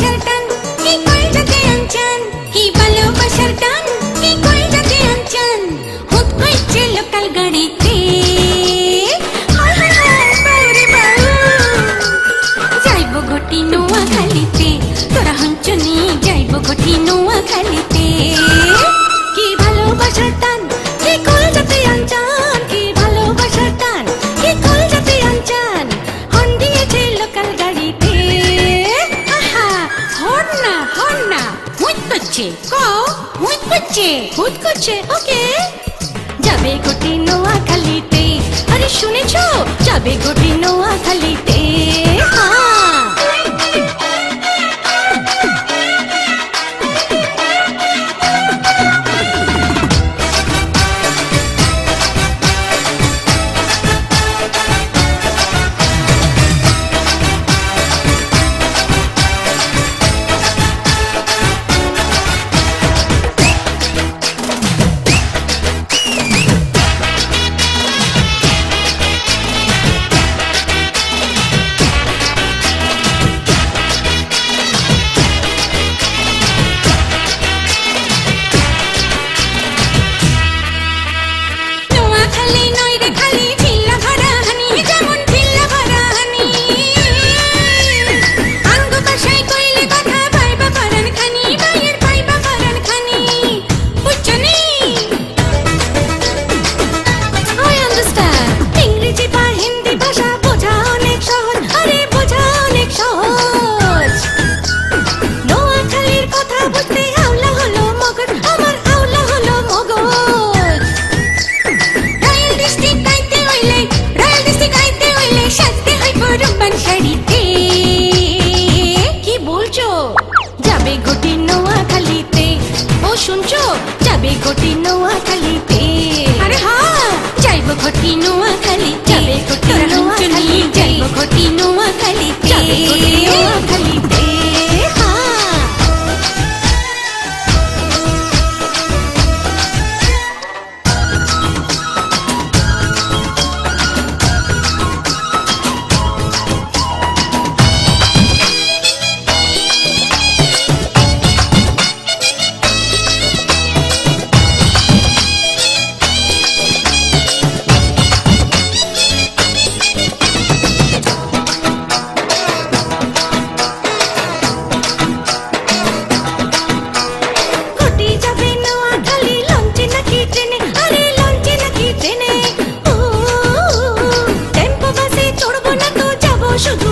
शर्टान ही cold ते अंचान ही बलो शर्टान ही cold করছে। ভূত করছে, ওকে। যাবে গোটি নোয়া খালিতে আরে শুনেছো? যাবে গোটি নোয়া খালিতে হ্যাঁ りないで借り ঘটিনো আকালিতে আরে হা যাইব ঘটিনো Sự th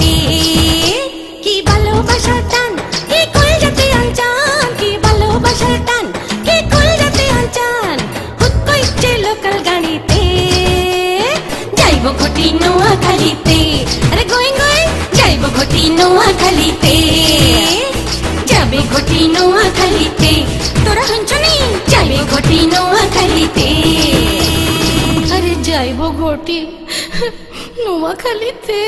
নোয়াখালীতে আরে গোয়িং গোয়িং যাইব ঘটি নোয়াখালীতে যাবে ঘটি নোয়াখালীতে তোরা হঞ্চনি যাবে ঘটি নোয়াখালীতে আরে যাইব ঘটি নোয়াখালীতে